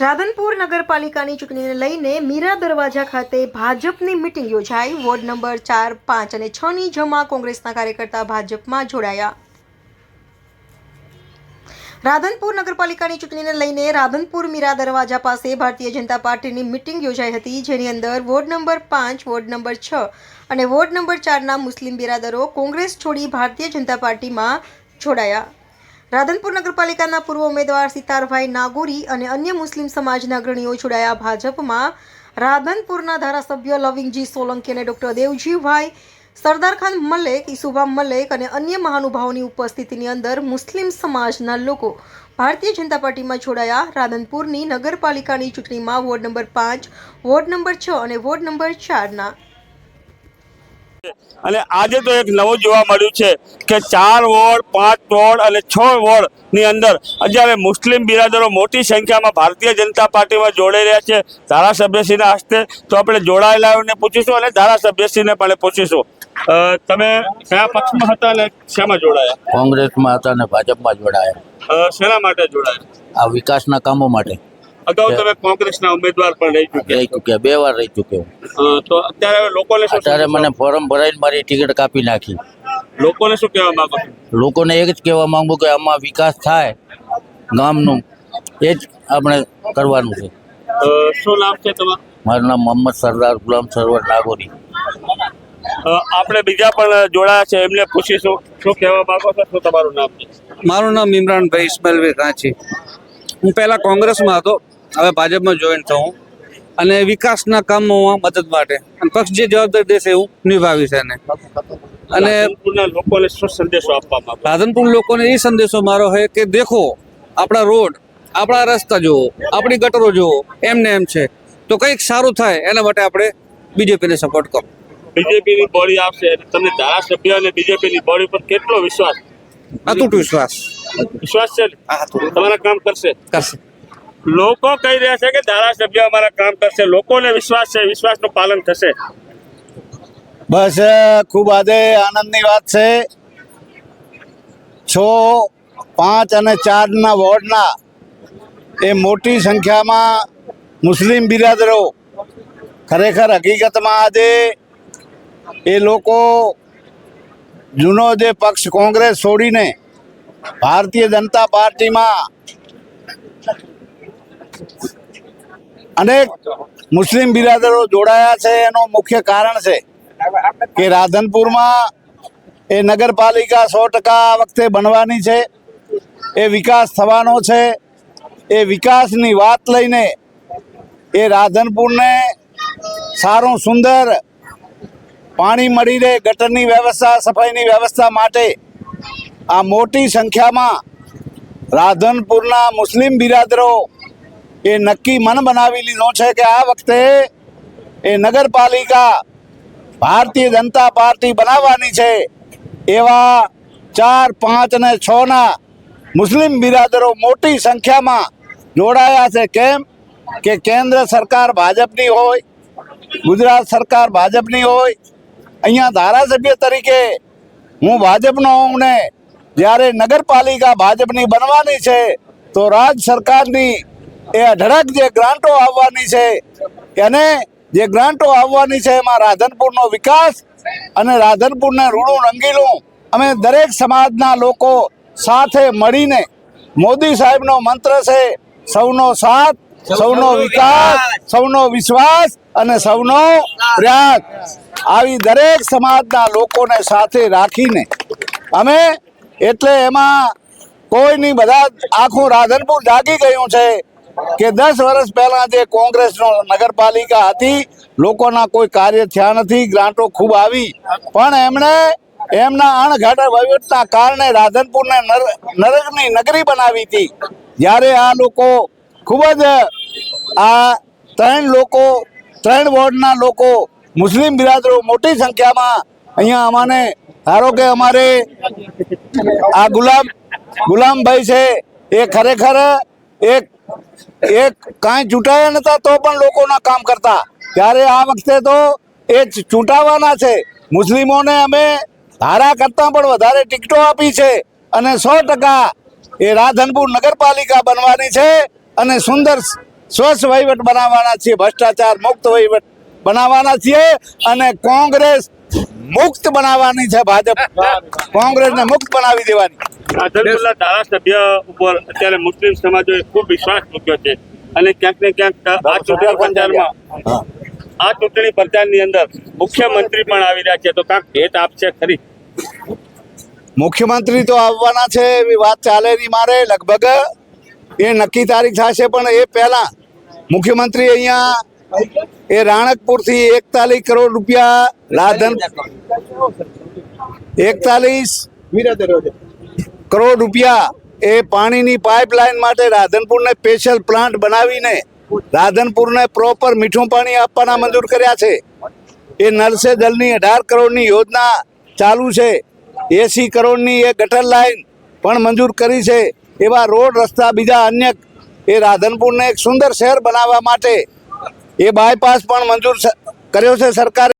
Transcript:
રાધનપુર નગરપાલિકાની ચૂંટણીને લઈને મીરા દરવાજા ખાતે ભાજપની મિટિંગ યોજાઈ. વોર્ડ નંબર ચાર, પાંચ અને છ ની જમા કોંગ્રેસના કાર્યકર્તા ભાજપમાં જોડાયા. રાધનપુર નગરપાલિકાની ચૂંટણીને લઈને રાધનપુર મીરા દરવાજા પાસે ભારતીય જનતા પાર્ટીની મિટિંગ યોજાઈ હતી, જેની અંદર વોર્ડ નંબર પાંચ, વોર્ડ નંબર છ અને વોર્ડ નંબર ચારના મુસ્લિમ બિરાદરો કોંગ્રેસ છોડી ભારતીય જનતા પાર્ટીમાં જોડાયા. રાધનપુર નગરપાલિકાના પૂર્વ ઉમેદવાર સિતારભાઈ નાગોરી અને અન્ય મુસ્લિમ સમાજના અગ્રણીઓ જોડાયા ભાજપમાં. રાધનપુરના ધારાસભ્ય લવિંગજી સોલંકી અને ડોક્ટર દેવજીભાઈ સરદાર ખાન મલેક, ઈસુભા મલેક અને અન્ય મહાનુભાવોની ઉપસ્થિતિની અંદર મુસ્લિમ સમાજના લોકો ભારતીય જનતા પાર્ટીમાં જોડાયા. રાધનપુરની નગરપાલિકાની ચૂંટણીમાં વોર્ડ નંબર પાંચ, વોર્ડ નંબર છ અને વોર્ડ નંબર ચારના અને આજે તો એક નવું જોવા મળ્યું છે કે ચાર વોર્ડ પાંચ વોર્ડ અને છ વોર્ડની અંદર અત્યારે મુસ્લિમ બિરાદરો મોટી સંખ્યામાં ભારતીય જનતા પાર્ટીમાં જોડાઈ રહ્યા છે. ધારાસભ્યશ્રીના હસ્તે તો આપણે જોડાયેલાઓને પૂછીશું અને ધારાસભ્યશ્રીને પણ પૂછીશું. તમે કયા પક્ષમાં હતા અને શેમાં જોડાયા? કોંગ્રેસમાં હતા અને ભાજપમાં જોડાયા. શેના માટે જોડાયા? આ વિકાસના કામો માટે. અગાઉ તમે કોંગ્રેસના ઉમેદવાર પણ રહી ચૂક્યા રહી ચૂક્યા બે વાર રહી ચૂક્યો. તો અત્યારે લોકોને શું અત્યારે મને ફોર્મ ભરાઈને મારી ટિકિટ કાપી નાખી. લોકોને શું કહેવા માંગો લોકોને એક જ કહેવા માંગુ કે આમાં વિકાસ થાય ગામનું એ જ આપણે કરવાનું છે. શું નામ છે તમારું? મારું નામ મોહમ્મદ સરદાર ગુલામ સરવર નાગોરી. આપણે બીજા પણ જોડાયા છે એમને પૂછીશું. શું કહેવા માંગો છો? શું તમારું નામ છે? મારું નામ ઇમરાનભાઈ ઇસ્માઇલભાઈ કાંચી. હું પહેલાં કોંગ્રેસમાં હતો હવે ભાજપમાં જોઈન થવું. અને વિકાસના કામોમાં મદદ માટે. અને પક્ષ જે જવાબદારી દેશે એવું નિભાવીશ એને. અને લોકોને શું સંદેશો આપવામાં રાધનપુર લોકોને એ સંદેશો મારો છે કે દેખો આપણા રોડ આપણા રસ્તા જુઓ આપણી ગટરો જુઓ એમને એમ છે. તો કંઈક સારું થાય એના માટે આપણે બીજેપીને સપોર્ટ કરો. બીજેપીની બોડી આવશે તમને ધારાસભ્ય અને બીજેપીની બોડી પર કેટલો વિશ્વાસ? અતૂટ વિશ્વાસ. વિશ્વાસ છે? તમારા કામ કરશે? કરશે. લોકો કહી રહ્યા છે કે ધારાસભ્ય અમારા કામ કરશે. લોકોને વિશ્વાસ છે, વિશ્વાસનું પાલન થશે. બસ ખૂબ આજે આનંદની વાત છે. છ, પાંચ અને ચારના વોર્ડના એ મોટી સંખ્યામાં મુસ્લિમ બિરાદરો ખરેખર હકીકતમાં આજે એ લોકો જૂનો જે પક્ષ કોંગ્રેસ છોડીને ભારતીય જનતા પાર્ટીમાં અનેક મુસ્લિમ બિરાદરો જોડાયા છે, એનું મુખ્ય કારણ છે કે રાધનપુરમાં એ નગરપાલિકા સો ટકા વખતે બનવાની છે, એ વિકાસ થવાનો છે, એ વિકાસની વાત લઈને એ રાધનપુરને સારું સુંદર પાણી મળી રહે, ગટરની વ્યવસ્થા, સફાઈની વ્યવસ્થા માટે આ મોટી સંખ્યામાં રાધનપુરના મુસ્લિમ બિરાદરો એ નક્કી મન બનાવી લીધો છે કે આ વખતે એ નગરપાલિકા ભારતીય જનતા પાર્ટી બનાવવાની છે એવા ચાર, પાંચ અને છ ના મુસ્લિમ બિરાદરો મોટી સંખ્યામાં જોડાયા છે. કેમ? કે કેન્દ્ર સરકાર ભાજપની હોય, ગુજરાત સરકાર ભાજપની હોય, અહીંયા ધારાસભ્ય તરીકે હું ભાજપનો હોઉં ને, જ્યારે નગરપાલિકા ભાજપની બનવાની છે, તો રાજ્ય સરકારની એ અઢળક જે ગ્રાન્ટો આવવાની છે એને જે ગ્રાન્ટો આવવાની છે એમાં રાધનપુરનો વિકાસ અને રાધનપુરને રૂડું રંગીલું અમે દરેક સમાજના લોકો સાથે મળીને મોદી સાહેબનો મંત્ર છે સૌનો સાથ સૌનો વિકાસ સૌનો વિશ્વાસ અને સૌનો પ્રયાસ આવી દરેક સમાજના લોકોને સાથે રાખીને અમે એટલે એમાં કોઈની બધા આખું રાધનપુર જાગી ગયું છે કે દસ વર્ષ પહેલા જે કોંગ્રેસનો નગરપાલિકા હતી, લોકોના કોઈ કાર્ય થયા નથી, ગ્રાન્ટો ખૂબ આવી. પણ એમણે એમના અણઘડ વહીવટના કારણે રાધનપુરને નર- નરકની નગરી બનાવી હતી. જ્યારે આ લોકો ખૂબ જ, આ ત્રણ લોકો, ત્રણ વોર્ડના લોકો મુસ્લિમ બિરાદરો મોટી સંખ્યામાં અહીંયા અમાને, ધારો કે અમારે આ ગુલામ, ગુલામભાઈ છે, એ ખરેખર એક એક કાંઈ ચૂંટાયા નતા તો પણ લોકોના કામ કરતા. ત્યારે આ વખતે તો એ ચૂંટાવાના છે. મુસ્લિમોને અમે ધારા કરતાં પણ વધારે ટિકટો આપી છે અને સો ટકા એ રાધનપુર નગરપાલિકા બનવાની છે અને સુંદર સ્વચ્છ વહીવટ બનાવવાના છીએ, ભ્રષ્ટાચાર મુક્ત વહીવટ બનાવવાના છીએ અને કોંગ્રેસ મુક્ત બનાવવાની છે, ભાજપ, કોંગ્રેસને મુક્ત બનાવી દેવાની. રાધનપુરના ધારાસભ્ય ઉપર અત્યારે મુસ્લિમ સમાજોએ ખૂબ વિશ્વાસ મૂક્યો છે. અને ક્યાંક ને ક્યાંક આ ચૂંટણી પ્રચારમાં આ ચૂંટણી પ્રચારની અંદર મુખ્યમંત્રી પણ આવી રહ્યા છે. તો કાંક ભેટ આપશે ખરી? મુખ્યમંત્રી તો આવવાના છે એવી વાત ચાલે નહીં મારે. લગભગ એ નક્કી તારીખ થશે પણ એ પહેલા મુખ્યમંત્રી અહીંયા એ રાણકપુરથી એકતાલીસ કરોડ રૂપિયા રાધન એકતાલીસ કરોડ રૂપિયા એ પાણીની પાઇપલાઇન માટે રાધનપુરને સ્પેશિયલ પ્લાન્ટ બનાવીને રાધનપુરને પ્રોપર મીઠું પાણી આપવાના મંજૂર કર્યા છે. એ નરસે જલની અઢાર કરોડની યોજના ચાલુ છે. એસી કરોડની એ ગટર લાઈન પણ મંજૂર કરી છે. એવા રોડ, રસ્તા, બીજા અન્ય એ રાધનપુરને એક સુંદર શહેર બનાવવા માટે એ બાયપાસ પણ મંજૂર કર્યો છે સરકારે.